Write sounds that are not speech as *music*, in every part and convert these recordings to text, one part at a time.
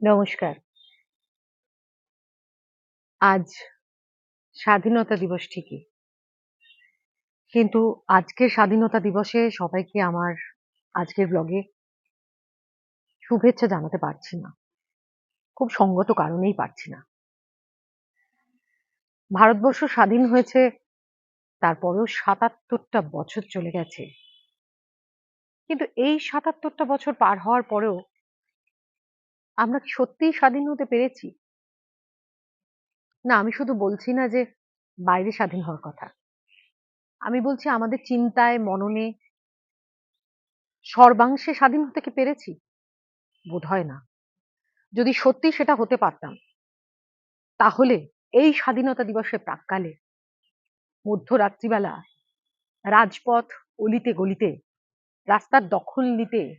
নমস্কার। আজ স্বাধীনতা দিবস ঠিকই। কিন্তু আজকের স্বাধীনতা দিবসে সবাইকে আমার আজকের ব্লগে শুভেচ্ছা জানাতে পারছি না। খুব সঙ্গত কারণেই পারছি না। ভারতবর্ষ স্বাধীন হয়েছে, তারপরেও সাতাত্তরটা বছর চলে গেছে। কিন্তু এই সাতাত্তরটা বছর পার হওয়ার পরেও আমরা কি সত্যিই স্বাধীন হতে পেরেছি? না, আমি শুধু বলছি না যে বাইরে স্বাধীন হওয়ার কথা। আমি বলছি আমাদের চিন্তায়, মননে সর্বাংশে স্বাধীন হতে কি পেরেছি? বোধ হয় না। যদি সত্যি সেটা হতে পারতাম, তাহলে এই স্বাধীনতা দিবসের প্রাককালে মধ্যরাত্রিবেলা রাজপথ অলিতে গলিতে রাস্তার দখল নিতে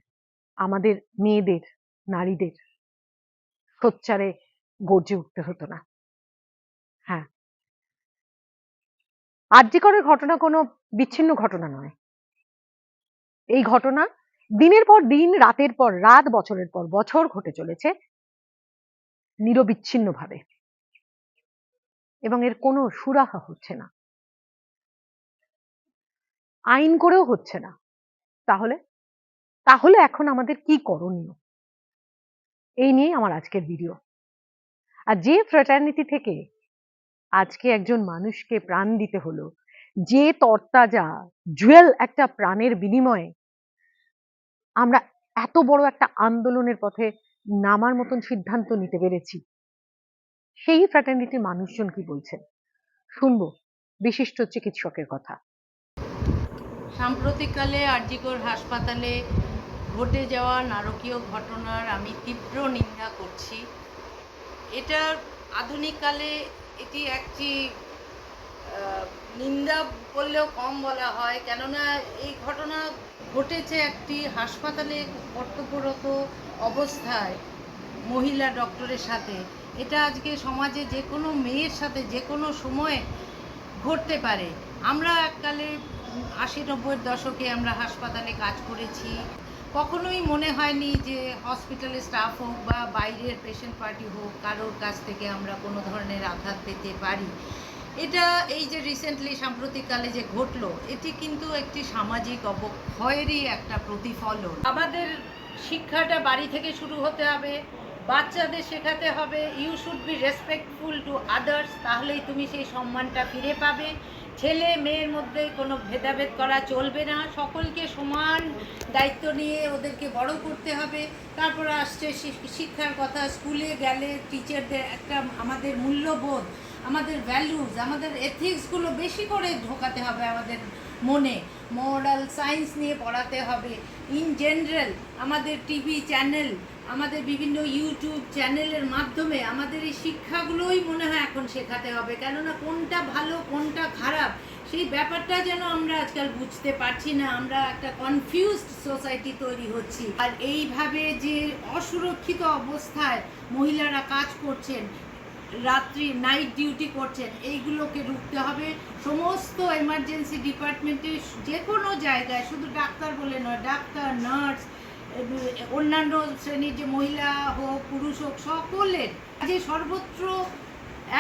আমাদের মেয়েদের, নারীদের সোচ্চারে গর্জে উঠতে হতো না। হ্যাঁ। আর্যিকরের ঘটনা কোনো বিচ্ছিন্ন ঘটনা নয়। এই ঘটনা দিনের পর দিন, রাতের পর রাত, বছরের পর বছর ঘটে চলেছে নিরবিচ্ছিন্নভাবে। এবং এর কোনো সুরাহা হচ্ছে না। আইন করেও হচ্ছে না। তাহলে? তাহলে এখন আমাদের কি করণীয়? এই নিয়ে আমার আজকের ভিডিও আর যে ফ্র্যাটার্নিটি থেকে আজকে একজন মানুষকে প্রাণ দিতে হলো, যে তরতাজা, জুয়েল একটা প্রাণের বিনিময়ে আমরা এত বড় একটা আন্দোলনের পথে নামার মতন সিদ্ধান্ত নিতে পেরেছি, সেই ফ্র্যাটার্নিটির মানুষজন কি বলছেন? শুনব বিশিষ্ট চিকিৎসকের কথা। সাম্প্রতিককালে আরজিকর হাসপাতালে ঘটে যাওয়া নারকীয় ঘটনার আমি তীব্র নিন্দা করছি। এটা আধুনিককালে এটি একটি নিন্দা করলেও কম বলা হয়। কেননা এই ঘটনা ঘটেছে একটি হাসপাতালে কর্তব্যরত অবস্থায় মহিলা ডক্টরের সাথে। এটা আজকে সমাজে যে কোনো মেয়ের সাথে যে কোনো সময়ে ঘটতে পারে। আমরা এককালে আশি নব্বইয়ের দশকে আমরা হাসপাতালে কাজ করেছি। কখনোই মনে হয়নি যে হসপিটালের স্টাফ হোক বা বাইরের পেশেন্ট পার্টি হোক, কারোর কাছ থেকে আমরা কোনো ধরনের আঘাত পেতে পারি। এটা এই যে রিসেন্টলি সাম্প্রতিককালে যে ঘটলো, এটি কিন্তু একটি সামাজিক অবক্ষয়েরই একটা প্রতিফলন। আমাদের শিক্ষাটা বাড়ি থেকে শুরু হতে হবে, বাচ্চাদের শেখাতে হবে you should be respectful to others তাহলেই তুমি সেই সম্মানটা ফিরে পাবে। ছেলে মেয়ের মধ্যে কোনো ভেদাভেদ করা চলবে না। সকলকে সমান দায়িত্ব নিয়ে ওদেরকে বড় করতে হবে। তারপর আসছে শিক্ষার কথা। স্কুলে গেলে টিচারদের একটা আমাদের মূল্যবোধ, আমাদের ভ্যালুজ আমাদের এথিক্সগুলো বেশি করে ঢোকাতে হবে আমাদের মনে। মোরাল সায়েন্স নিয়ে পড়াতে হবে। ইন জেনারেল আমাদের টিভি চ্যানেল আমাদের বিভিন্ন ইউটিউব চ্যানেলের মাধ্যমে আমাদের এই শিক্ষাগুলোই মনে হয় এখন শেখাতে হবে। কেননা কোনটা ভালো, কোনটা খারাপ, সেই ব্যাপারটা যেন আমরা আজকাল বুঝতে পারছি না। আমরা একটা কনফিউজড সোসাইটি তৈরি হচ্ছি। আর এইভাবে যে অসুরক্ষিত অবস্থায় মহিলারা কাজ করছেন, রাত্রি নাইট ডিউটি করছেন, এইগুলোকে রুখতে হবে। সমস্ত এমার্জেন্সি ডিপার্টমেন্টে যে কোনো জায়গায়, শুধু ডাক্তার বলে নয়, ডাক্তার নার্স অন্যান্য শ্রেণির যে মহিলা হোক, পুরুষ হোক, সকলের যে সর্বত্র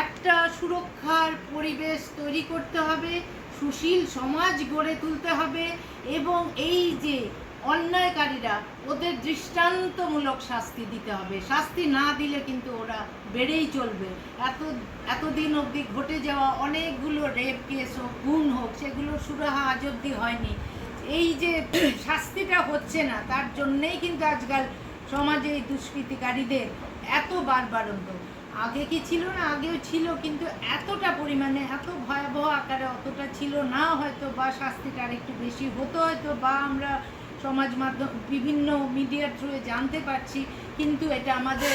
একটা সুরক্ষার পরিবেশ তৈরি করতে হবে, সুশীল সমাজ গড়ে তুলতে হবে এবং এই যে অন্যায়কারীরা, ওদের দৃষ্টান্তমূলক শাস্তি দিতে হবে। শাস্তি না দিলে কিন্তু ওরা বেড়েই চলবে। এত, এতদিন অবধি ঘটে যাওয়া অনেকগুলো রেপ কেস হোক, খুন হোক সেগুলো সুরাহা আজ অবধি হয়নি। এই যে শাস্তিটা হচ্ছে না, তার জন্যেই কিন্তু আজকাল সমাজে এই দুষ্কৃতিকারীদের এত বারবারন্ত আগে কি ছিল না? আগেও ছিল, কিন্তু এতটা পরিমাণে, এত ভয়াবহ আকারে অতটা ছিল না, হয়তো বা শাস্তিটা একটু বেশি হতো হয়তো বা আমরা সমাজ মাধ্যম, বিভিন্ন মিডিয়ার থ্রুয়ে জানতে পারছি, কিন্তু এটা আমাদের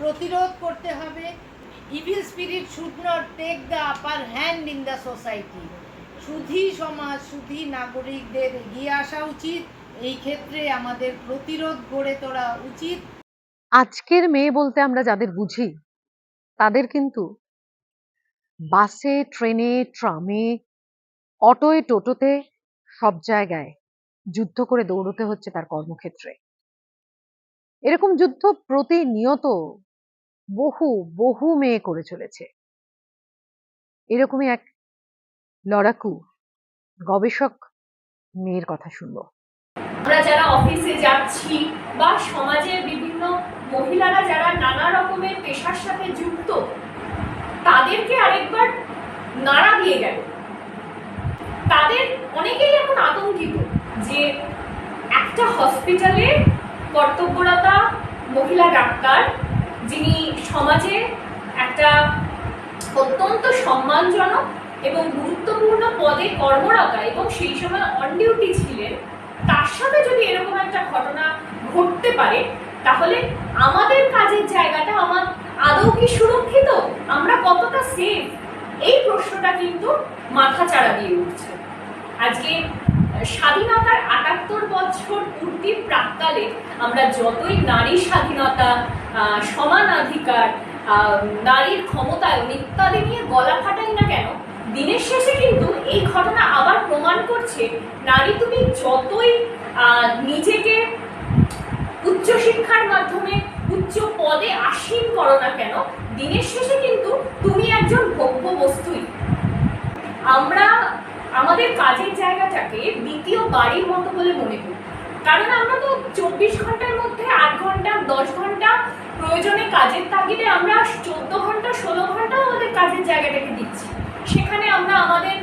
প্রতিরোধ করতে হবে। Evil spirit should not take the upper hand in the society সুধী সমাজ, সুধী নাগরিকদের এগিয়ে আসা উচিত। এই ক্ষেত্রে আমাদের প্রতিরোধ গড়ে তোলা উচিত। আজকের মেয়ে বলতে আমরা যাদের বুঝি, তাদের কিন্তু বাসে, ট্রেনে, ট্রামে, অটোয়, টোটোতে সব জায়গায় যুদ্ধ করে দৌড়তে হচ্ছে তার কর্মক্ষেত্রে। এরকম যুদ্ধ প্রতিনিয়ত বহু বহু মেয়ে করে চলেছে। এরকমই এক লড়াকু, গবেষক, মেয়ের কথা শুনব। আমরা যারা অফিসে যাচ্ছি বা সমাজের বিভিন্ন মহিলারা যারা নানা রকমের পেশার সাথে যুক্ত, তাদেরকে আরেকবার নাড়া দিয়ে গেল। তাদের অনেকেই এখন আতঙ্কিত যে একটা হসপিটালে কর্তব্যরতা মহিলা ডাক্তার, যিনি সমাজে একটা অত্যন্ত সম্মানজনক এবং গুরুত্বপূর্ণ পদে কর্মরতা এবং সেই সময় অন ডিউটি ছিলেন তার সাথে যদি এরকম একটা ঘটনা ঘটতে পারে তাহলে আমাদের কাজের জায়গাটা আমার আদৌ কি সুরক্ষিত? আমরা কতটা সেফ এই প্রশ্নটা কিন্তু মাথা চাড়া দিয়ে উঠছে। আজকে স্বাধীনতার আটাত্তর বছর পূর্তির প্রাককালে আমরা যতই নারী স্বাধীনতা আহ, সমানাধিকার আহ, নারীর ক্ষমতায়ন ইত্যাদি নিয়ে গলা ফাটাই না কেন দিনের শেষে কিন্তু এই ঘটনা আবার প্রমাণ করছে, নারী তুমি যতই নিজেকে উচ্চশিক্ষার মাধ্যমে উচ্চ পদে আসীন করো না কেন, দিনের শেষে কিন্তু তুমি একজন ভোগ্য বস্তুই। আমরা, আমাদের কাজের জায়গাটাকে দ্বিতীয় বাড়ির মতো বলে মনে করি। কারণ আমরা তো চব্বিশ ঘণ্টার মধ্যে আট ঘণ্টা, দশ ঘণ্টা প্রয়োজনে কাজের তাগিদে আমরা চোদ্দ ঘণ্টা, ষোলো ঘন্টাও আমাদের কাজের জায়গাটাকে দিচ্ছি। সেখানে আমরা আমাদের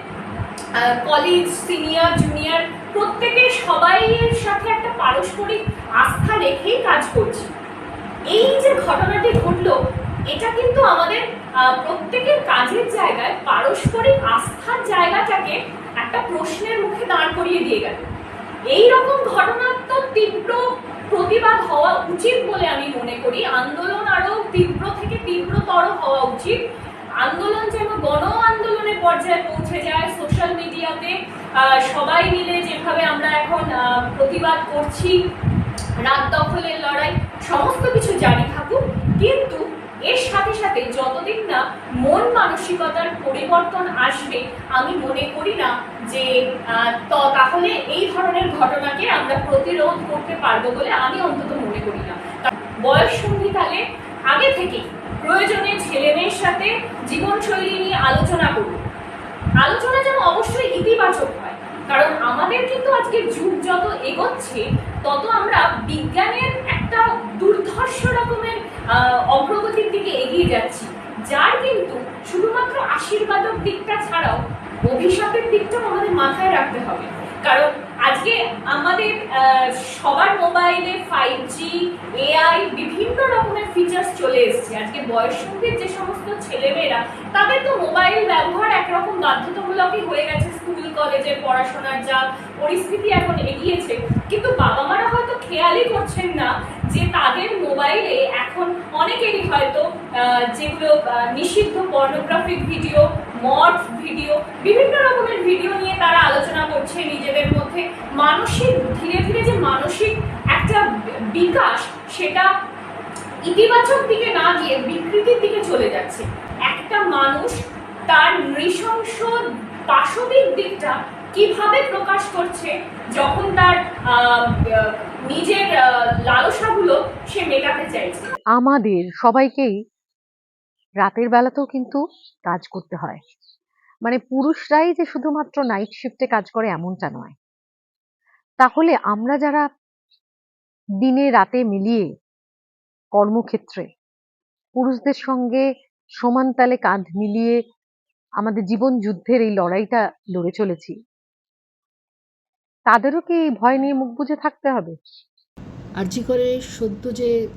কলেজ সিনিয়র জুনিয়র প্রত্যেকে সবাইয়ের সাথে একটা পারস্পরিক আস্থা রেখেই কাজ করছি। এই যে ঘটনাটি ঘটলো, এটা কিন্তু আমাদের প্রত্যেকের কাজের জায়গায় পারস্পরিক আস্থার জায়গাটাকে একটা প্রশ্নের মুখে দাঁড় করিয়ে দিয়ে গেল। এই রকম ঘটনার তো তীব্র প্রতিবাদ হওয়া উচিত বলে আমি মনে করি। আন্দোলন আরও তীব্র থেকে তীব্রতর হওয়া উচিত। আন্দোলন যেন গণ আন্দোলনের পর্যায়ে পৌঁছে যায় সোশ্যাল মিডিয়াতে সবাই মিলে যেভাবে আমরা এখন প্রতিবাদ করছি, রাত দখলের লড়াই, সমস্ত কিছু জারি থাকুক, কিন্তু এর সাথে সাথে যতদিন না মন মানসিকতার পরিবর্তন আসবে, আমি মনে করি না যে তাহলে এই ধরনের ঘটনাকে আমরা প্রতিরোধ করতে পারব বলে আমি অন্তত মনে করি না। বয়স সন্ধিকালে আগে থেকেই প্রয়োজনে ছেলে মেয়ের সাথে জীবনশৈলী নিয়ে আলোচনা করুন। আলোচনা যেন অবশ্যই ইতিবাচক হয়, কারণ আমাদের কিন্তু আজকে যুগ যত এগোচ্ছে, তত আমরা বিজ্ঞানের একটা দুর্ধর্ষ রকমের অগ্রগতির দিকে এগিয়ে যাচ্ছি, যার কিন্তু শুধুমাত্র আশীর্বাদক দিকটা ছাড়াও অভিশাপের দিকটাও আমাদের মাথায় রাখতে হবে। কারণ আজকে আমাদের সবার মোবাইলে ফাইভ জি এআই বিভিন্ন রকমের ফিচার্স চলে এসছে। আজকে বয়সন্ধির যে সমস্ত ছেলেমেয়েরা, তাদের তো মোবাইল ব্যবহার একরকম বাধ্যতামূলকই হয়ে গেছে। স্কুল কলেজের পড়াশোনার যা পরিস্থিতি এখন এগিয়েছে। কিন্তু বাবা মারা হয়তো খেয়ালই করছেন না যে তাদের মোবাইলে এখন অনেকেরই হয়তো যেগুলো নিষিদ্ধ পর্নোগ্রাফিক ভিডিও মড ভিডিও বিভিন্ন রকমের ভিডিও নিয়ে তারা আলোচনা করছে নিজেদের মধ্যে। মানসিক, ধীরে ধীরে যে মানসিক একটা বিকাশ, সেটা ইতিবাচক দিকে না গিয়ে বিকৃতির দিকে চলে যাচ্ছে। একটা মানুষ তার নৃশংস পাশবিক দিকটা কীভাবে প্রকাশ করছে? যখন তার নিজের লালসাগুলো সে মেটাতে চাইছে। আমাদের সবাইকেই রাতের বেলাতেও কিন্তু কাজ করতে হয়। মানে পুরুষরাই যে শুধুমাত্র নাইট শিফটে কাজ করে এমনটা নয়। তাহলে আমরা যারা দিনে রাতে মিলিয়ে কর্মক্ষেত্রে পুরুষদের সঙ্গে সমান তালে কাঁধ মিলিয়ে আমাদের জীবন যুদ্ধের এই লড়াইটা লড়ে চলেছি তাদেরও কি ভয় নিয়ে মুখ বুজে থাকতে হবে? আরজি করে সদ্য যে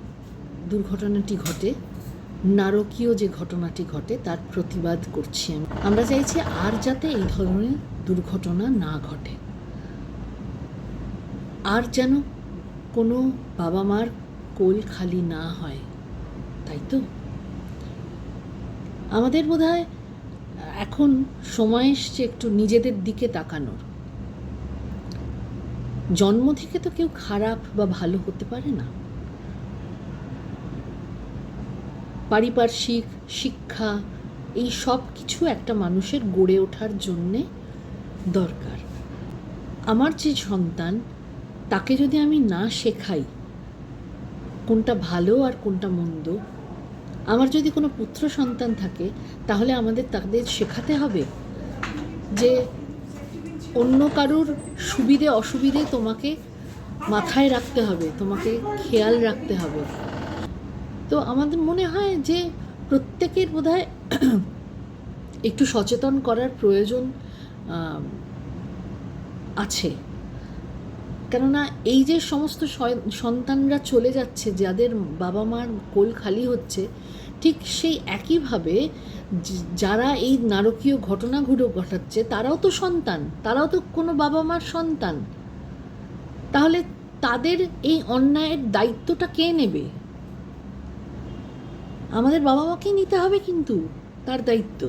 দুর্ঘটনাটি ঘটে, নারকীয় যে ঘটনাটি ঘটে, তার প্রতিবাদ করছি আমি। আমরা চাইছি আর যাতে এই ধরনের দুর্ঘটনা না ঘটে। আর যেন কোনো বাবা মার কোল খালি না হয়, তাই তো? আমাদের বোধহয় এখন সময় এসছে একটু নিজেদের দিকে তাকানোর। জন্ম থেকে তো কেউ খারাপ বা ভালো হতে পারে না। পারিপার্শ্বিক, শিক্ষা, এই সব কিছু একটা মানুষের গড়ে ওঠার জন্যে দরকার। আমার যে সন্তান, তাকে যদি আমি না শেখাই, কোনটা ভালো আর কোনটা মন্দ, আমার যদি কোনো পুত্র সন্তান থাকে, তাহলে আমাদের তাদের শেখাতে হবে যে অন্য কারুর সুবিধে, অসুবিধে তোমাকে মাথায় রাখতে হবে, তোমাকে খেয়াল রাখতে হবে। তো আমাদের মনে হয় যে প্রত্যেকের বোধহয় *clears throat* একটু সচেতন করার প্রয়োজন আছে। কেননা এই যে সমস্ত সন্তানরা চলে যাচ্ছে, যাদের বাবা মার কোল খালি হচ্ছে, ঠিক সেই একইভাবে যারা এই নারকীয় ঘটনাগুলো ঘটাচ্ছে, তারাও তো সন্তান, তারাও তো কোনো বাবা মার সন্তান। তাহলে তাদের এই অন্যায়ের দায়িত্বটা কে নেবে? আমাদের বাবা মাকেই নিতে হবে কিন্তু তার দায়িত্ব।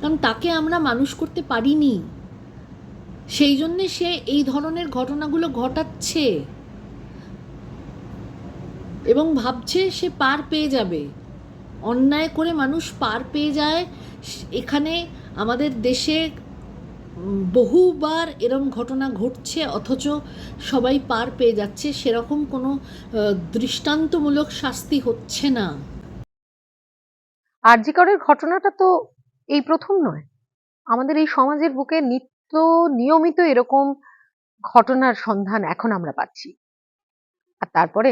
কারণ তাকে আমরা মানুষ করতে পারিনি। সেই জন্যে সে এই ধরনের ঘটনাগুলো ঘটাচ্ছে। এবং ভাবছে সে পার পেয়ে যাবে। অন্যায় করে মানুষ পার পেয়ে যায়। এখানে আমাদের দেশে বহুবার এরম ঘটনা ঘটছে, অথচ সবাই পার পেয়ে যাচ্ছে। সেরকম কোনো দৃষ্টান্তমূলক শাস্তি হচ্ছে না। আরজিকরের ঘটনাটা তো এই প্রথম নয়। আমাদের এই সমাজের বুকে নিত্য নিয়মিত এরকম ঘটনার সন্ধান এখন আমরা পাচ্ছি। আর তারপরে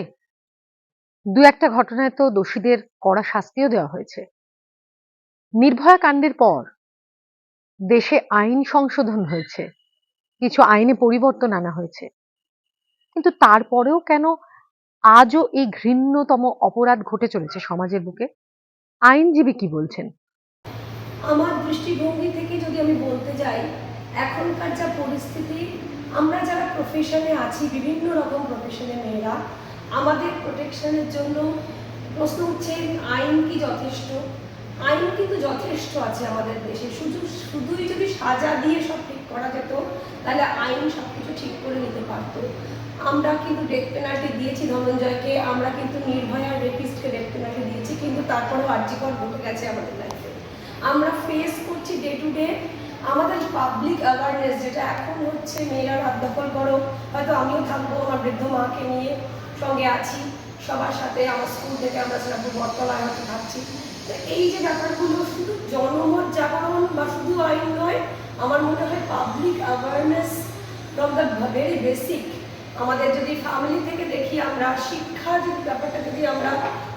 দু একটা ঘটনায় তো দোষীদের কড়া শাস্তিও দেওয়া হয়েছে। নির্ভয়া কাণ্ডের পর দেশে আইন সংশোধন হয়েছে, কিছু আইনে পরিবর্তন আনা হয়েছে। কিন্তু তারপরেও কেন আজও এই ঘৃণ্যতম অপরাধ ঘটে চলেছে সমাজের বুকে? আইনজীবী কি বলছেন? আমার দৃষ্টিভঙ্গি থেকে যদি আমি বলতে যাই, এখনকার যা পরিস্থিতি, আমরা যারা প্রফেশনে আছি, বিভিন্ন রকম প্রফেশনে মেয়েরা আমাদের প্রোটেকশনের জন্য প্রশ্ন উঠছে আইন কি যথেষ্ট? আইন কিন্তু যথেষ্ট আছে আমাদের দেশে। শুধু, শুধুই যদি সাজা দিয়ে সব ঠিক করা যেত, তাহলে আইন সব কিছু ঠিক করে নিতে পারতো। আমরা কিন্তু ডেথ পেনাল্টি দিয়েছি ধনঞ্জয়কে, আমরা কিন্তু নির্ভয়া রেপিস্টকে ডেথ পেনাল্টি দিয়েছি, কিন্তু তারপরেও আর্যিকর ঘটে গেছে আমাদের লাইফে আমরা ফেস করছি ডে টু ডে আমাদের পাবলিক অ্যাওয়ারনেস যেটা এখন হচ্ছে, মেয়েরা রাত দখল করো, হয়তো আমিও থাকব আমার বৃদ্ধ মাকে নিয়ে। সঙ্গে আছি, সবার সাথে আমার স্কুল থেকে আমরা সেরকম বটতলায় হয়তো থাকছি তো এই যে ব্যাপারগুলো শুধু জনমত জাগরণ বা শুধু আইন নয়, আমার মনে হয় public awareness from the very basic আমাদের যদি ফ্যামিলি থেকে দেখি আমরা, শিক্ষা যদি ব্যাপারটা যদি আমরা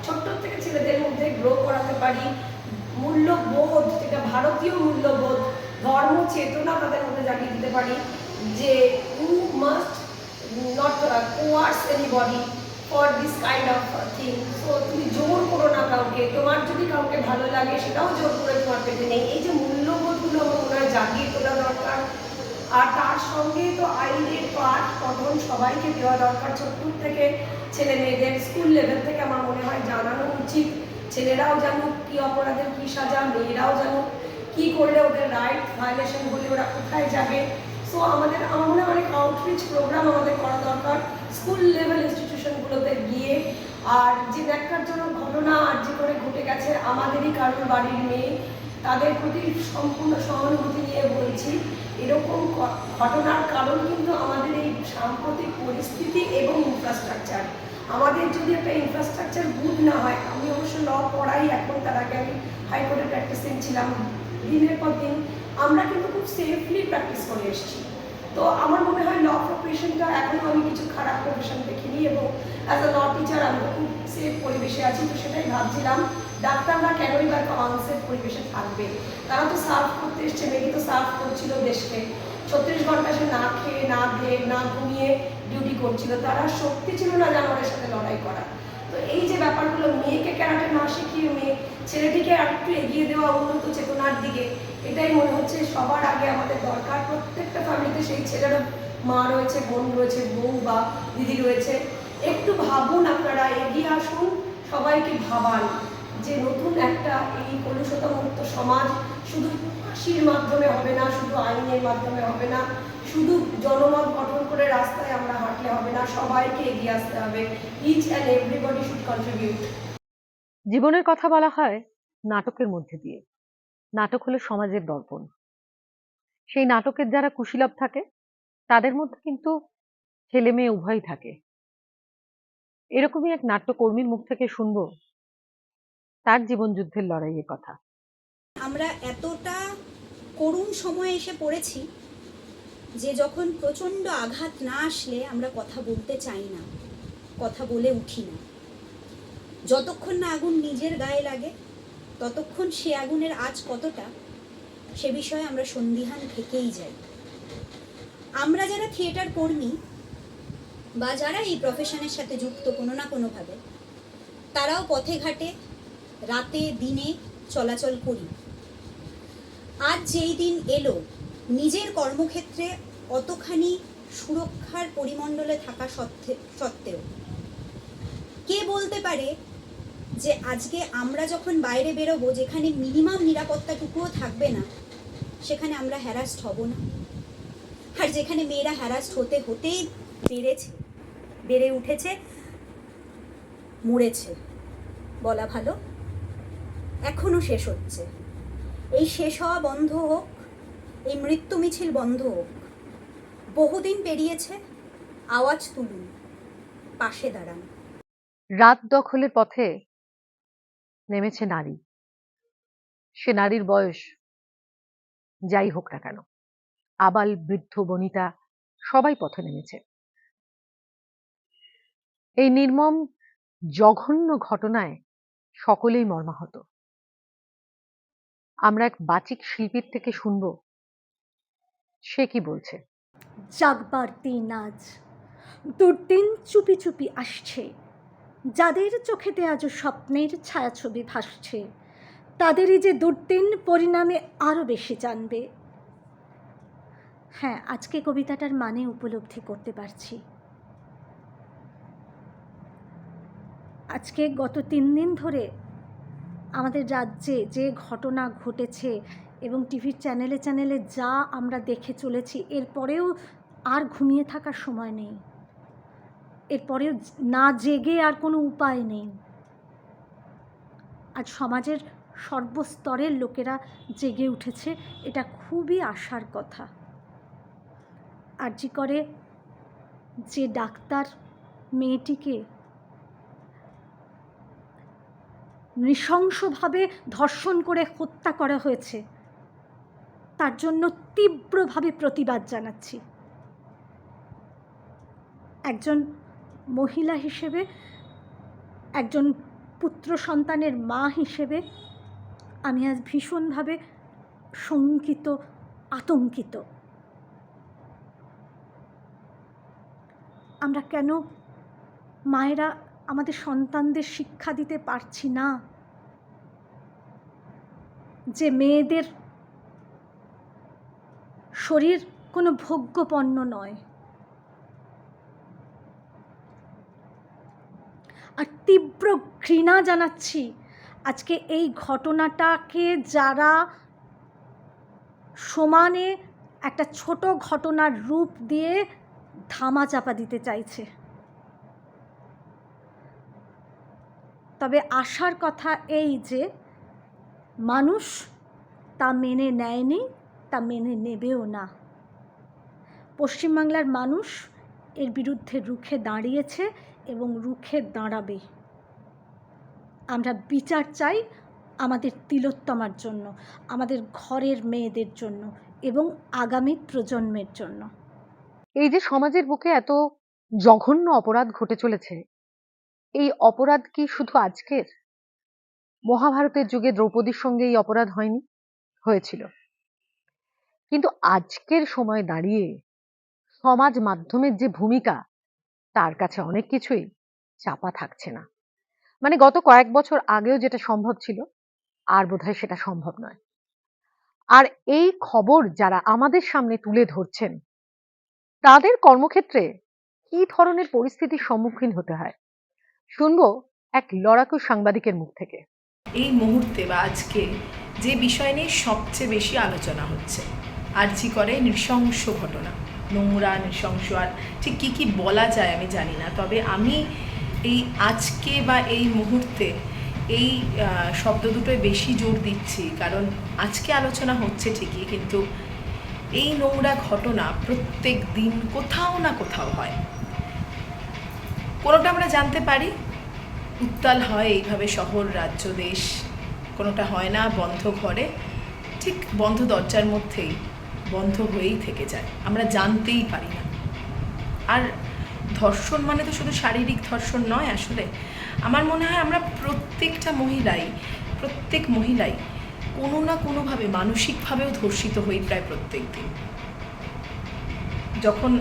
ছোট্ট থেকে ছেলেদের মধ্যে গ্রো করাতে পারি, মূল্যবোধ যেটা ভারতীয় মূল্যবোধ, ধর্ম, চেতনা তাদের মধ্যে জাগিয়ে দিতে পারি যে you must not coerce anybody for this kind of thing so তুমি জোর করো না কাউকে। তোমার যদি কাউকে ভালো লাগে, সেটাও জোর করে তোমার পেতে নেই। এই যে মূল্যবোধগুলো হয় জাগিয়ে তোলা দরকার। আর তার সঙ্গে তো আইনের পাঠ, পঠন সবাইকে দেওয়া দরকার। ছোট্ট থেকে, ছেলে মেয়েদের স্কুল লেভেল থেকে আমার মনে হয় জানানো উচিত। ছেলেরাও জানুক কি অপরাধের কি সাজা, মেয়েরাও জানুক। কি করলে ওদের রাইট ভায়োলেশন হলে ওরা কোথায় যাবে? সো আমাদের, আমার মনে অনেক আউটরিচ প্রোগ্রাম আমাদের করা দরকার। স্কুল লেভেল ইনস্টিটিউশনগুলোতে গিয়ে। আর যে দেখার জন্য ঘটনা আর যে করে ঘটে গেছে, আমাদেরই কারোর বাড়ির মেয়ে, তাদের প্রতি সম্পূর্ণ সহানুভূতি নিয়ে বলছি। এরকম ঘটনার কারণ কিন্তু আমাদের এই সাম্প্রতিক পরিস্থিতি এবং ইনফ্রাস্ট্রাকচার আমাদের যদি একটা ইনফ্রাস্ট্রাকচার গুড না হয়, আমি অবশ্য ল পড়াই, এখন তার আগে আমি হাইকোর্টে প্র্যাকটিসিং ছিলাম। দিনের পর দিন আমরা কিন্তু খুব সেফলি প্র্যাকটিস করে এসেছি। তো আমার মনে হয় ল প্রফেশনটা এখনও আমি কিছু খারাপ প্রফেশন দেখিনি এবং অ্যাজ আ ল টিচার আমি খুব সেফ পরিবেশে আছি, তো সেটাই ভাবছিলাম, ডাক্তাররা কেনই বা একটা আনসেফ পরিবেশে থাকবে? তারা তো সার্ভ করতে এসছে মেয়েকে তো সার্ভ করছিল দেশকে। ছত্রিশ ঘণ্টা সে না খেয়ে না খেয়ে না ঘুমিয়ে ডিউটি করছিল। তারা শক্তি ছিল না জানোয়ারের সাথে লড়াই করা তো এই যে ব্যাপারগুলো, মেয়েকে ক্যারাটে না শিখিয়ে মেয়ে ছেলেটিকে আর একটু এগিয়ে দেওয়া উন্নত চেতনার দিকে এটাই মনে হচ্ছে, সবার আগে আমাদের দরকার। প্রত্যেকটা ফ্যামিলিতে সেই ছেলেরও মা রয়েছে, বোন রয়েছে, বউ বা দিদি রয়েছে। একটু ভাবুন আপনারা, এগিয়ে আসুন, সবাইকে ভাবান যে নতুন একটা এই কলুষতা মুক্ত সমাজ শুধু ফাঁসির মাধ্যমে হবে না, শুধু আইনের মাধ্যমে হবে না, শুধু জনমত গঠন করে রাস্তায় আমরা হাঁটলে হবে না, সবাইকে এগিয়ে আসতে হবে। Each and everybody should contribute জীবনের কথা বলা হয় নাটকের মধ্যে দিয়ে। নাটক হলো সমাজের দর্পণ। সেই নাটকের যারা কুশীলভ থাকে, তাদের মধ্যে কিন্তু ছেলে মেয়ে উভয়ই থাকে। এরকমই এক নাট্যকর্মীর মুখ থেকে শুনব তার জীবন যুদ্ধের লড়াইয়ের কথা। আমরা এতটা করুণ সময়ে এসে পড়েছি যে যখন প্রচণ্ড আঘাত না আসলে আমরা কথা বলতে চাই না, কথা বলে উঠি না। যতক্ষণ না আগুন নিজের গায়ে লাগে ততক্ষণ সে আগুনের আজ কতটা, সে বিষয়ে আমরা সন্দিহান থেকেই যাই। আমরা যারা থিয়েটার কর্মী বা যারা এই প্রফেশনের সাথে যুক্ত কোনো না কোনোভাবে, তারাও পথে ঘাটে রাতে, দিনে চলাচল করি। আজ যেই দিন এলো, নিজের কর্মক্ষেত্রে অতখানি সুরক্ষার পরিমণ্ডলে থাকা সত্ত্বে সত্ত্বেও, কে বলতে পারে যে আজকে আমরা যখন বাইরে বেরোবো, যেখানে মিনিমাম নিরাপত্তাটুকুও থাকবে না, সেখানে আমরা হ্যারাস্ট হব না। আর যেখানে মেয়েরা হ্যারাস্ট হতে হতেই বেড়েছে, বেড়ে উঠেছে, মরেছে, বলা ভালো এখনও শেষ হচ্ছে। এই শেষ হওয়া বন্ধ হোক, এই মৃত্যু মিছিল বন্ধ হোক, বহুদিন পেরিয়েছে, আওয়াজ তুলুন, পাশে দাঁড়ান। রাত দখলের পথে নেমেছে নারী। সে নারীর বয়স যাই হোক না কেন, আবাল বৃদ্ধ বনিতা সবাই পথে নেমেছে। এই নির্মম জঘন্য ঘটনায় সকলেই মর্মাহত। আমরা এক বাচিক শিল্পীর থেকে শুনব, সে কি বলছে? জাগবার দিন আজ, দুর্দিন চুপি চুপি আসছে। যাদের চোখেতে আজও স্বপ্নের ছায়াছবি ভাসছে, তাদেরই যে দুর্দিন পরিণামে আরও বেশি জানবে। হ্যাঁ আজকে কবিতাটার মানে উপলব্ধি করতে পারছি। আজকে গত তিন দিন ধরে আমাদের রাজ্যে যে ঘটনা ঘটেছে এবং টিভির চ্যানেলে চ্যানেলে যা আমরা দেখে চলেছি এরপরেও আর ঘুমিয়ে থাকার সময় নেই। এরপরেও না জেগে আর কোনো উপায় নেই। আজ সমাজের সর্বস্তরের লোকেরা জেগে উঠেছে, এটা খুবই আশার কথা। আরজি করে যে ডাক্তার মেয়েটিকে নৃশংসভাবে ধর্ষণ করে হত্যা করা হয়েছে, তার জন্য তীব্রভাবে প্রতিবাদ জানাচ্ছি। একজন মহিলা হিসেবে, একজন পুত্র সন্তানের মা হিসেবে আমি আজ ভীষণভাবে শঙ্কিত, আতঙ্কিত। আমরা কেন মায়েরা আমাদের সন্তানদের শিক্ষা দিতে পারছি না? যে মেয়েদের শরীর কোনো ভোগ্য পণ্য নয়। আর তীব্র ঘৃণা জানাচ্ছি। আজকে এই ঘটনাটাকে যারা সমানে একটা ছোট ঘটনার রূপ দিয়ে ধামা চাপা দিতে চাইছে। তবে আশার কথা এই যে, মানুষ তা মেনে নেয়নি, তা মেনে নেবেও না। পশ্চিমবাংলার মানুষ এর বিরুদ্ধে রুখে দাঁড়িয়েছে এবং রুখে দাঁড়াবে। আমরা বিচার চাই আমাদের তিলোত্তমার জন্য, আমাদের ঘরের মেয়েদের জন্য এবং আগামী প্রজন্মের জন্য। এই যে সমাজের বুকে এত জঘন্য অপরাধ ঘটে চলেছে, এই অপরাধ কি শুধু আজকের? মহাভারতের যুগে দ্রৌপদীর সঙ্গে এই অপরাধ হয়নি, হয়েছিল। কিন্তু আজকের সময় দাঁড়িয়ে সমাজ মাধ্যমের যে ভূমিকা তার কাছে অনেক কিছুই চাপা থাকছে না। মানে গত কয়েক বছর আগেও যেটা সম্ভব ছিল, আর বোধহয় সেটা সম্ভব নয়। আর এই খবর যারা আমাদের সামনে তুলে ধরছেন, তাদের কর্মক্ষেত্রে কি ধরনের পরিস্থিতির সম্মুখীন হতে হয়? শুনব এক লড়াকু সাংবাদিকের মুখ থেকে। এই মুহূর্তে বা আজকে যে বিষয় নিয়ে সবচেয়ে বেশি আলোচনা হচ্ছে আর্জি করে নৃশংস ঘটনা। নোংরা নৃশংস আর ঠিক কী কী বলা যায় আমি জানি না। তবে আমি এই আজকে বা এই মুহূর্তে এই শব্দ দুটোয় বেশি জোর দিচ্ছি, কারণ আজকে আলোচনা হচ্ছে ঠিকই, কিন্তু এই নোংরা ঘটনা প্রত্যেক দিন কোথাও না কোথাও হয়। কোনোটা আমরা জানতে পারি? উত্তাল হয় এইভাবে শহর, রাজ্য, দেশ, কোনোটা হয় না, বন্ধ ঘরে, ঠিক বন্ধ দরজার মধ্যেই। বন্ধ হয়েই থেকে যায়। আমরা জানতেই পারি না। আর ধর্ষণ মানে তো শুধু শারীরিক ধর্ষণ নয় আসলে। আমার মনে হয় আমরা প্রত্যেকটা মহিলাই, প্রত্যেক মহিলাই কোনো না কোনোভাবে মানসিকভাবেও ধর্ষিত হই প্রায় প্রত্যেক দিন। যখন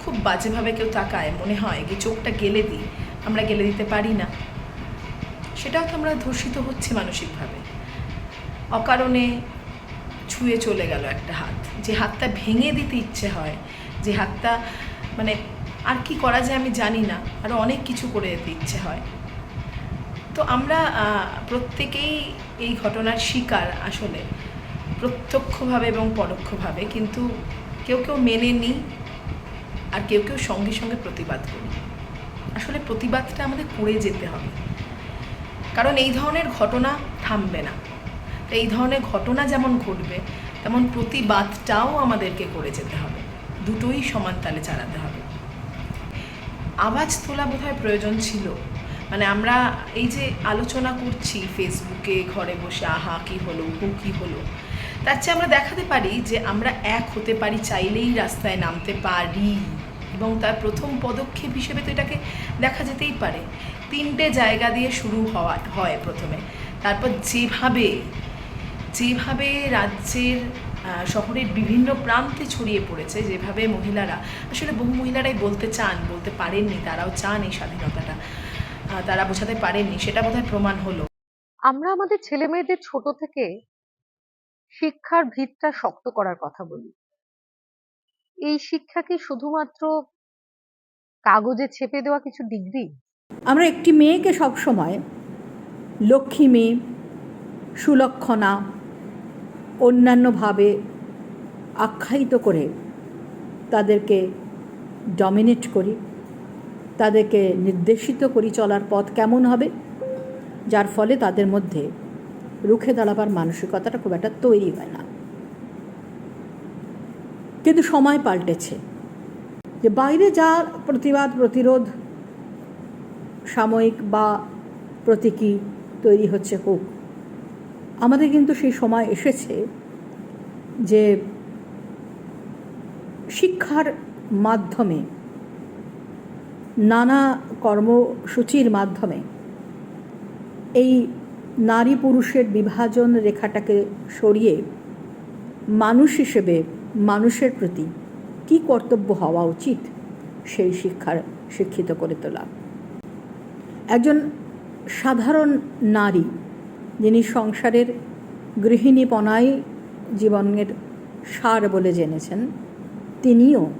খুব বাজেভাবে কেউ তাকায়, মনে হয় যে চোখটা গেলে দিই, আমরা গেলে দিতে পারি না। সেটাও তো আমরা ধর্ষিত হচ্ছি মানসিকভাবে। অকারণে ছুঁয়ে চলে গেল একটা হাত। যে হাতটা ভেঙে দিতে ইচ্ছে হয়, যে হাতটা মানে আর কি করা যায় আমি জানি না আরও অনেক কিছু করে দিতে ইচ্ছে হয়। তো আমরা প্রত্যেকেই এই ঘটনার শিকার আসলে, প্রত্যক্ষভাবে এবং পরোক্ষভাবে, কিন্তু কেউ কেউ মেনে নিই আর কেউ কেউ সঙ্গে সঙ্গে প্রতিবাদ করি। আসলে প্রতিবাদটা আমাদের করে যেতে হবে। কারণ এই ধরনের ঘটনা থামবে না। এই ধরনের ঘটনা যেমন ঘটবে, তেমন প্রতিবাদটাও আমাদেরকে করে যেতে হবে। দুটোই সমান তালে চালাতে হবে। আওয়াজ তোলা বোধহয় প্রয়োজন ছিল। মানে আমরা এই যে আলোচনা করছি ফেসবুকে, ঘরে বসে, আহা, কি হলো, হু, কি হলো, তার চেয়ে আমরা দেখাতে পারি যে আমরা এক হতে পারি চাইলেই রাস্তায় নামতে পারি। এবং তার প্রথম পদক্ষেপ হিসেবে তো এটাকে দেখা যেতেই পারে। তিনটে জায়গা দিয়ে শুরু হওয়া হয় প্রথমে। তারপর যেভাবে যেভাবে রাজ্যের আহ, শহরের বিভিন্ন প্রান্তে ছড়িয়ে পড়েছে যেভাবে মহিলারা আসলে বহু মহিলারাই বলতে চান বলতে পারেননি তারাও চান এই স্বাধীনতাটা। তারা বোঝাতে পারেননি সেটা বোধহয় প্রমাণ হলো। আমরা আমাদের ছেলে মেয়েদের ছোট থেকে শিক্ষার ভিতটা শক্ত করার কথা বলি। এই শিক্ষা কি শুধুমাত্র কাগজে ছেপে দেওয়া কিছু ডিগ্রি? আমরা একটি মেয়েকে সবসময় লক্ষ্মী মেয়ে সুলক্ষণা অন্যান্যভাবে আখ্যায়িত করে তাদেরকে ডমিনেট করি, তাদেরকে নির্দেশিত করি চলার পথ কেমন হবে, যার ফলে তাদের মধ্যে রুখে দাঁড়াবার মানসিকতাটা খুব একটা তৈরি হয় না। কিন্তু সময় পাল্টেছে। যে বাইরে যা প্রতিবাদ, প্রতিরোধ, সাময়িক বা প্রতীকী তৈরি হচ্ছে হোক আমাদের কিন্তু সেই সময় এসেছে যে শিক্ষার মাধ্যমে, নানা কর্মসূচির মাধ্যমে এই নারী পুরুষের বিভাজন রেখাটাকে সরিয়ে মানুষ হিসেবে মানুষের প্রতি কী কর্তব্য হওয়া উচিত সেই শিক্ষার শিক্ষিত করে তোলা। একজন সাধারণ নারী যিনি সংসারের গৃহিণীপনাই জীবনের সার বলে জেনেছেন, তিনিও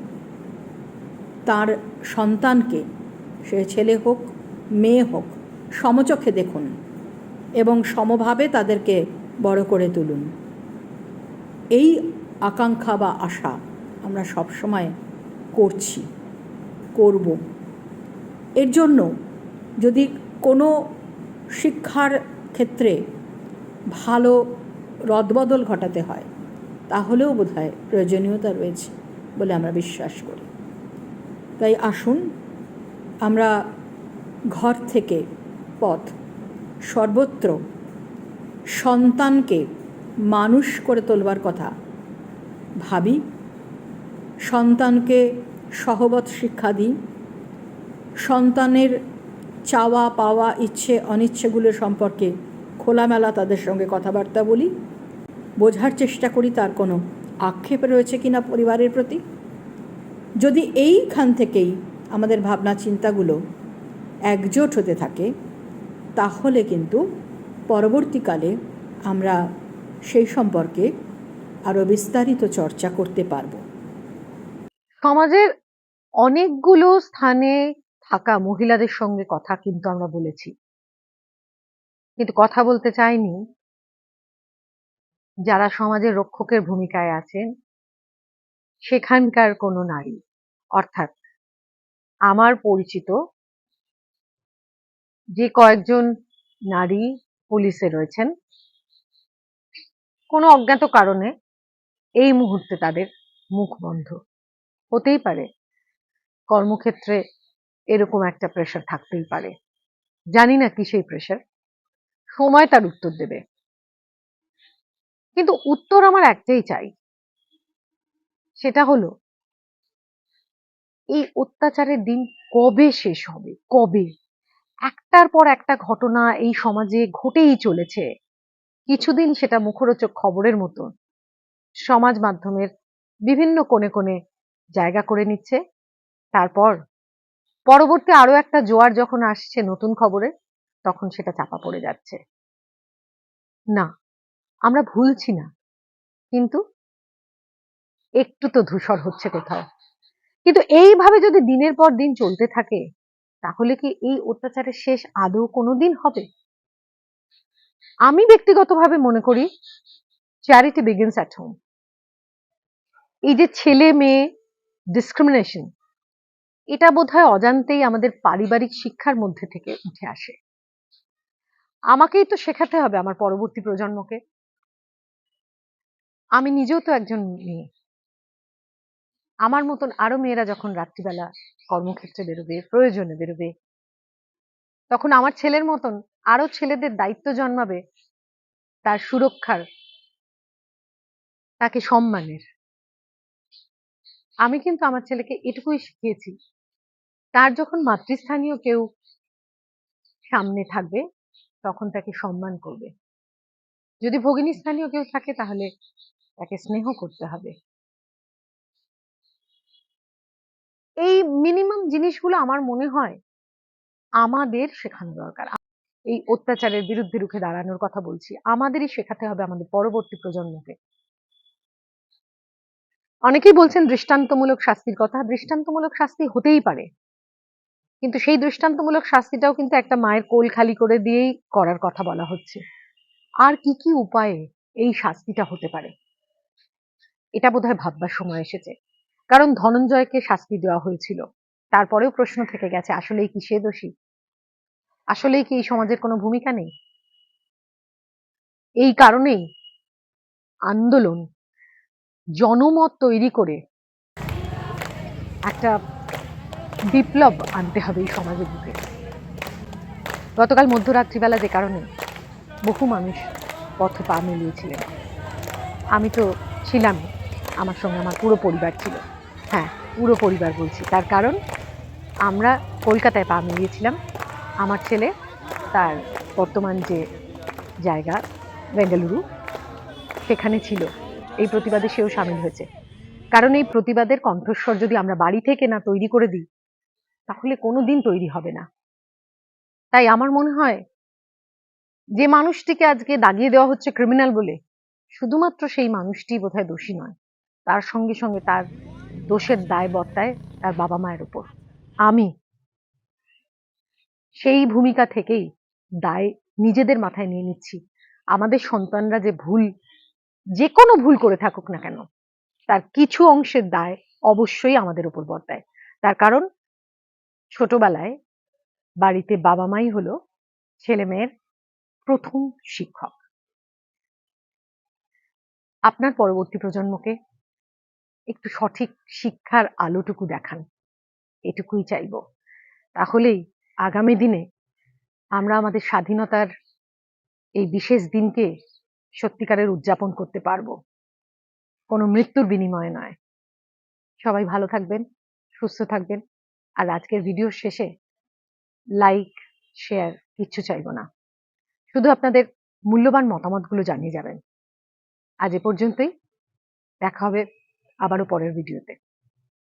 তার সন্তানকে, সে ছেলে হোক, মেয়ে হোক, সমচোখে দেখুন এবং সমভাবে তাদেরকে বড় করে তুলুন। এই আকাঙ্ক্ষা বা আশা আমরা সবসময় করছি, করব। এর জন্য যদি কোনো শিক্ষার ক্ষেত্রে ভালো রদবদল ঘটাতে হয়, তাহলেও বোধ হয় প্রয়োজনীয়তা রয়েছে বলে আমরা বিশ্বাস করি। তাই আসুন, আমরা ঘর থেকে পথ, সর্বত্র সন্তানকে মানুষ করে তোলবার কথা ভাবি, সন্তানকে সহবত শিক্ষা দিই, সন্তানের চাওয়া, পাওয়া, ইচ্ছে অনিচ্ছেগুলো সম্পর্কে খোলামেলা তাদের সঙ্গে কথাবার্তা বলি। বোঝার চেষ্টা করি তার কোনো আক্ষেপ রয়েছে কিনা পরিবারের প্রতি। যদি এইখান থেকেই আমাদের ভাবনা চিন্তাগুলো একজোট হতে থাকে, তাহলে কিন্তু পরবর্তীকালে আমরা সেই সম্পর্কে আরও বিস্তারিত চর্চা করতে পারব। সমাজের অনেকগুলো স্থানে থাকা মহিলাদের সঙ্গে কথা কিন্তু আমরা বলেছি। কিন্তু কথা বলতে চাইনি। যারা সমাজের রক্ষকের ভূমিকায় আছেন, সেখানকার কোনো নারী। অর্থাৎ আমার পরিচিত যে কয়েকজন নারী পুলিশে রয়েছেন, কোনো অজ্ঞাত কারণে এই মুহূর্তে তাদের মুখ বন্ধ। হতেই পারে কর্মক্ষেত্রে এরকম একটা প্রেশার থাকতেই পারে। জানি না কি সেই প্রেশার সময় তার উত্তর দেবে। কিন্তু উত্তর আমার একটাই চাই। সেটা হলো, এই অত্যাচারের দিন কবে শেষ হবে? কবে? একটার পর একটা ঘটনা এই সমাজে ঘটেই চলেছে। কিছুদিন সেটা মুখরোচক খবরের মতো। সমাজ মাধ্যমের বিভিন্ন কোণে কোণে জায়গা করে নিচ্ছে। তারপর পরবর্তী আরও একটা জোয়ার যখন আসছে নতুন খবরে, তখন সেটা চাপা পড়ে যাচ্ছে। না, আমরা ভুলছি না। কিন্তু একটু তো ধূসর হচ্ছে কোথাও। কিন্তু এইভাবে যদি দিনের পর দিন চলতে থাকে, তাহলে কি এই অত্যাচারের শেষ আদৌ কোনোদিন হবে? আমি ব্যক্তিগতভাবে মনে করি চ্যারিটি বিগিনস অ্যাট হোম এই যে ছেলে মেয়ে ডিসক্রিমিনেশন এটা বোধহয় অজান্তেই আমাদের পারিবারিক শিক্ষার মধ্যে থেকে উঠে আসে। আমাকেই তো শেখাতে হবে আমার পরবর্তী প্রজন্মকে। আমি নিজেও তো একজন মেয়ে। আমার মতন আরও মেয়েরা যখন রাত্রিবেলা কর্মক্ষেত্রে বেরোবে, প্রয়োজনে বেরোবে, তখন আমার ছেলের মতন আরও ছেলেদের দায়িত্ব জন্মাবে তার সুরক্ষার, তাকে সম্মানের। আমি কিন্তু আমার ছেলেকে এটুকুই শিখিয়েছি তার যখন মাতৃস্থানীয় কেউ সামনে থাকবে, তখন তাকে সম্মান করবে। যদি ভগিনী স্থানীয় কেউ থাকে, তাহলে তাকে স্নেহ করতে হবে। এই মিনিমাম জিনিসগুলো আমার মনে হয়, আমাদের শেখানো দরকার। এই অত্যাচারের বিরুদ্ধে রুখে দাঁড়ানোর কথা বলছি, আমাদেরই শেখাতে হবে আমাদের পরবর্তী প্রজন্মকে। অনেকেই বলছেন দৃষ্টান্তমূলক শাস্তির কথা, দৃষ্টান্তমূলক শাস্তি হতেই পারে। কিন্তু সেই দৃষ্টান্তমূলক শাস্তিটাও কিন্তু একটা মায়ের কোল খালি করে দিয়েই করার কথা বলা হচ্ছে। আর কি কি উপায়ে এই শাস্তিটা হতে পারে? এটা বোধহয় ভাববার সময় এসেছে। কারণ ধনঞ্জয়কে শাস্তি দেওয়া হয়েছিল। তারপরেও প্রশ্ন থেকে গেছে, আসলেই কি সে দোষী? আসলেই কি এই সমাজের কোনো ভূমিকা নেই? এই কারণেই আন্দোলন, জনমত তৈরি করে একটা বিপ্লব আনতে হবে এই সমাজের বুকে। গতকাল মধ্যরাত্রিবেলা যে কারণে বহু মানুষ পথ পা মিলিয়েছিলেন। আমি তো ছিলাম, আমার সঙ্গে আমার পুরো পরিবার ছিল। হ্যাঁ পুরো পরিবার বলছি। তার কারণ, আমরা কলকাতায় পা মিলিয়েছিলাম। আমার ছেলে, তার বর্তমান যে জায়গা, বেঙ্গালুরু, সেখানে ছিল। এই প্রতিবাদে সেও সামিল হয়েছে। কারণ এই প্রতিবাদের কণ্ঠস্বর যদি আমরা বাড়ি থেকে না তৈরি করে দিই তাহলে কোনো দিন তৈরি হবে না। তাই আমার মনে হয় যে মানুষটিকে আজকে দাগিয়ে দেওয়া হচ্ছে ক্রিমিনাল বলে, শুধুমাত্র সেই মানুষটি বোধহয় দোষী নয়, তার সঙ্গে সঙ্গে তার দোষের দায় বর্তায় তার বাবা মায়ের উপর। আমি সেই ভূমিকা থেকেই দায় নিজেদের মাথায় নিয়ে নিচ্ছি। আমাদের সন্তানরা যে ভুল, যে কোনো ভুল করে থাকুক না কেন, তার কিছু অংশের দায় অবশ্যই আমাদের উপর বর্তায়। তার কারণ ছোটবেলায় বাড়িতে বাবা মাই হলো ছেলে মেয়ের প্রথম শিক্ষক। আপনার পরবর্তী প্রজন্মকে একটু সঠিক শিক্ষার আলোটুকু দেখান, এটুকুই চাইব। তাহলেই আগামী দিনে আমরা আমাদের স্বাধীনতার এই বিশেষ দিনকে সত্যিকারের উদযাপন করতে পারব। কোনো মৃত্যুর বিনিময়ে নয়। সবাই ভালো থাকবেন, সুস্থ থাকবেন। আর আজকের ভিডিও শেষে লাইক শেয়ার কিচ্ছু চাইব না। শুধু আপনাদের মূল্যবান মতামতগুলো জানিয়ে যাবেন। আজ এ পর্যন্তই। দেখা হবে আবারও পরের ভিডিওতে